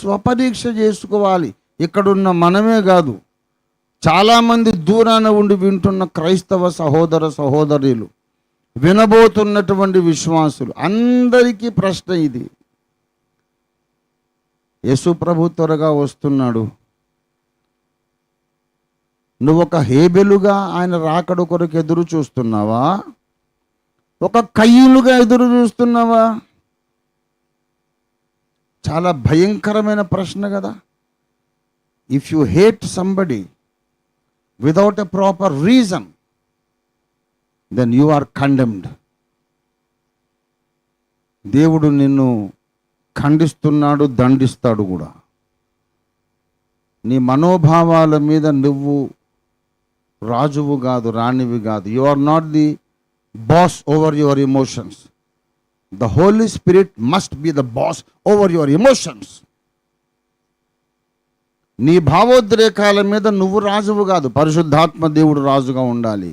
స్వపరీక్ష చేసుకోవాలి. ఇక్కడున్న మనమే కాదు చాలామంది దూరాన ఉండి వింటున్న క్రైస్తవ సహోదర సహోదరులు వినబోతున్నటువంటి విశ్వాసులు అందరికీ ప్రశ్న ఇది. యేసు ప్రభు త్వరగా వస్తున్నాడు. నువ్వు ఒక హేబెలుగా ఆయన రాకడు కొరకు ఎదురు చూస్తున్నావా? ఒక కయ్యూలుగా ఎదురు చూస్తున్నావా? చాలా భయంకరమైన ప్రశ్న కదా. If you hate somebody without a proper reason then you are condemned దేవుడు నిన్ను ఖండిస్తున్నాడు దండిస్తాడు కూడా. నీ మనోభావాల మీద నువ్వు రాజువు కాదు రాణివి కాదు. You are not the boss over your emotions the Holy Spirit must be the boss over your emotions నీ భావోద్రేకాల మీద నువ్వు రాజువు కాదు పరిశుద్ధాత్మ దేవుడు రాజుగా ఉండాలి.